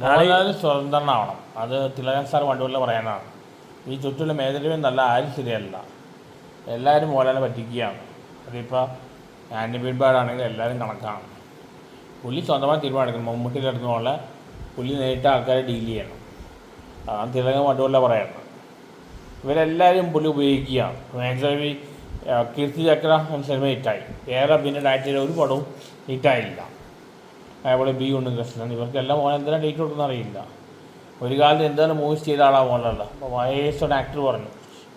മോഹൻലാൽ സ്വതന്ത്രനാവണം. അത് തിലകൻ സാർ പണ്ടുള്ള പറയാനാണ് ഈ ചുറ്റുള്ള മേഖലയും നല്ല ആരും ശരിയല്ല. എല്ലാവരും മോഹൻലാലിനെ പറ്റിക്കുകയാണ്. അതിപ്പോൾ ആന്റി ബീഡ്ബാഡാണെങ്കിൽ എല്ലാവരും കണക്കാണ്. പുള്ളി സ്വന്തമായി തീരുമാനിക്കണം. മമ്മൂട്ടിയിൽ അടുത്ത് പോലെ പുള്ളി നേരിട്ട് ആൾക്കാരെ ഡീൽ ചെയ്യണം. അതാണ് തിലകൻ പണ്ടുള്ള പറയുന്നത്. ഇവരെല്ലാവരും പുള്ളി ഉപയോഗിക്കുകയാണ്. മേധാവി കീർത്തി ചക്ര എന്ന സിനിമ ഹിറ്റായി വേറെ പിന്നെ ഡയറ്റിലെ ഒരു പടവും ഹിറ്റായില്ല അതേപോലെ ബി ഉണ്ണികൃഷ്ണൻ ഇവർക്കെല്ലാം മോൻ എന്തിനാ ഡേറ്റ് കൊടുക്കുന്ന അറിയില്ല. ഒരു കാലത്ത് എന്തായാലും മൂവീസ് ചെയ്ത ആളാണ് മോളല്ല അപ്പോൾ വയസ്സോടെ ആക്ടർ പറഞ്ഞു.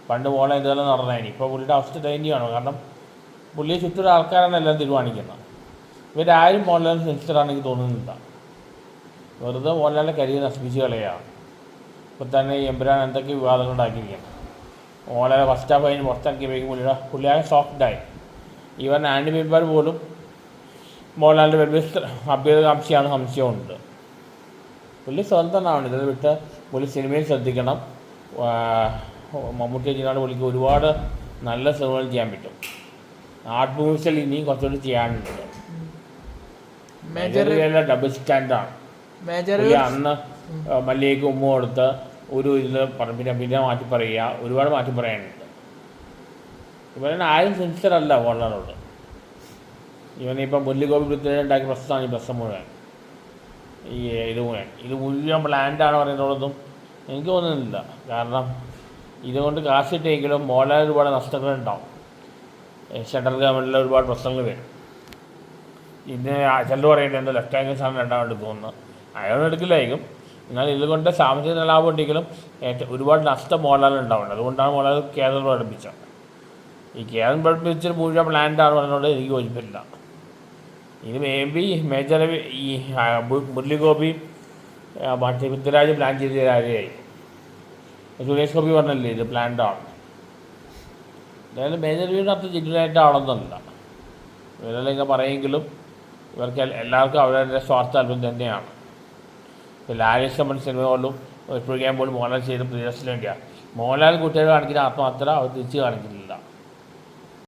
പണ്ട് മോളെ എന്തായാലും നടന്നതിന് ഇപ്പോൾ പുള്ളിയുടെ അവസ്ഥ ദയനീയമാണ് കാരണം പുള്ളിയെ ചുറ്റുള്ള ആൾക്കാരാണ് എല്ലാം തീരുമാനിക്കുന്നത്. ഇവരാരും മോഹൻലാലിന് സെൻസിറ്ററാണ് എനിക്ക് തോന്നുന്നില്ല. വെറുതെ മോഹൻലാലിന്റെ കരിയർ നശിപ്പിച്ച് കളയാണ് ഇപ്പോൾ തന്നെ എമ്പുരാൻ എന്തൊക്കെ വിവാദങ്ങൾ ഉണ്ടാക്കിയിരിക്കുന്നത് മോഹൻലാൽ ഫസ്റ്റ് ഹാഫ് കഴിഞ്ഞ് പുറത്താക്കിയപ്പോഴേക്കും പുള്ളിയുടെ പുള്ളിയാകെ സോഫ്റ്റായി ഈവൻ ആൻഡി മെമ്പർ പോലും മോഹൻലാലിന്റെ വലിയ അഭ്യുതകാംക്ഷിയാണ് സംശയമുണ്ട് പുള്ളി സ്വന്തമാണ് ഇത് വിട്ട് പുള്ളി സിനിമയിൽ ശ്രദ്ധിക്കണം. മമ്മൂട്ടി ചെയ്യുന്ന പുള്ളിക്ക് ഒരുപാട് നല്ല സിനിമകൾ ചെയ്യാൻ പറ്റും. ആർട്ട് മൂവീസിൽ ഇനിയും കുറച്ചുകൂടി ചെയ്യാനുണ്ട്. മേജർ ഡബിൾ സ്റ്റാൻഡാണ് മേജർ അന്ന് മല്ലിയേക്ക് ഉമ്മ കൊടുത്ത് ഒരു ഇതിൽ പിന്നെ പിന്നെ മാറ്റി പറയുക ഒരുപാട് മാറ്റി പറയാനുണ്ട്. ഇവരെ ആരും സെൻസറല്ല മോഹൻലാലോട് ഇവനിപ്പം മുല്ലിഗോപി പൃഥ്വിരാജ് ഉണ്ടാക്കിയ പ്രശ്നമാണ് ഈ പ്രശ്നം മുഴുവൻ. ഈ ഇത് മുഴുവൻ. ഇത് മുഴുവൻ ബ്ലാൻഡാണ് പറയുന്നതും എനിക്ക് തോന്നുന്നില്ല. കാരണം ഇതുകൊണ്ട് കാശിട്ടെങ്കിലും മോളെ ഒരുപാട് നഷ്ടങ്ങളുണ്ടാവും സെൻട്രൽ ഗവൺമെന്റിൽ ഒരുപാട് പ്രശ്നങ്ങൾ വരും. ഇതിനെ ചിലർ പറയുന്നത് എന്താ ലെഫ്റ്റ് ആംഗിൾ സാധനം രണ്ടാമത് തോന്നുന്നു. അയാളും എടുക്കില്ലായിരിക്കും. എന്നാൽ ഇതുകൊണ്ട് സാമ്പത്തിക ലാഭം ഉണ്ടെങ്കിലും ഏറ്റവും ഒരുപാട് നഷ്ടം മോഹൻലാൽ ഉണ്ടാവുന്നത് അതുകൊണ്ടാണ് മോഹൻലാൽ കേരളം പഠിപ്പിച്ചത് ഈ കേരളം പഠിപ്പിച്ചൊരു മുഴുവൻ പ്ലാന്റാണ് പറഞ്ഞുകൊണ്ട് എനിക്ക് യോജിപ്പില്ല. ഇത് മേ ബി മേജർ ഈ മുരളിഗോപി മറ്റേ പൃഥ്വിരാജ് പ്ലാൻ ചെയ്ത കാര്യമായി. സുരേഷ് ഗോപി പറഞ്ഞല്ലേ ഇത് പ്ലാൻഡ് ആണ്. എന്തായാലും മേജർ വീട് അത്ര ആണെന്നല്ല ഇവരെല്ലാം ഇങ്ങനെ പറയുമെങ്കിലും ഇവർക്ക് എല്ലാവർക്കും അവരുടെ സ്വാർത്ഥ അല്പം തന്നെയാണ്. ഇപ്പോൾ ലാലേഷ് സിനിമ പോലും എപ്പോഴും പോലും മോഹൻലാൽ ചെയ്ത പ്രദേശത്തിന് വേണ്ടിയാണ് മോഹൻലാൽ കുട്ടികൾ കാണിക്കുന്ന ആത്മഹത്യ അവർ തിരിച്ച് കാണിക്കില്ല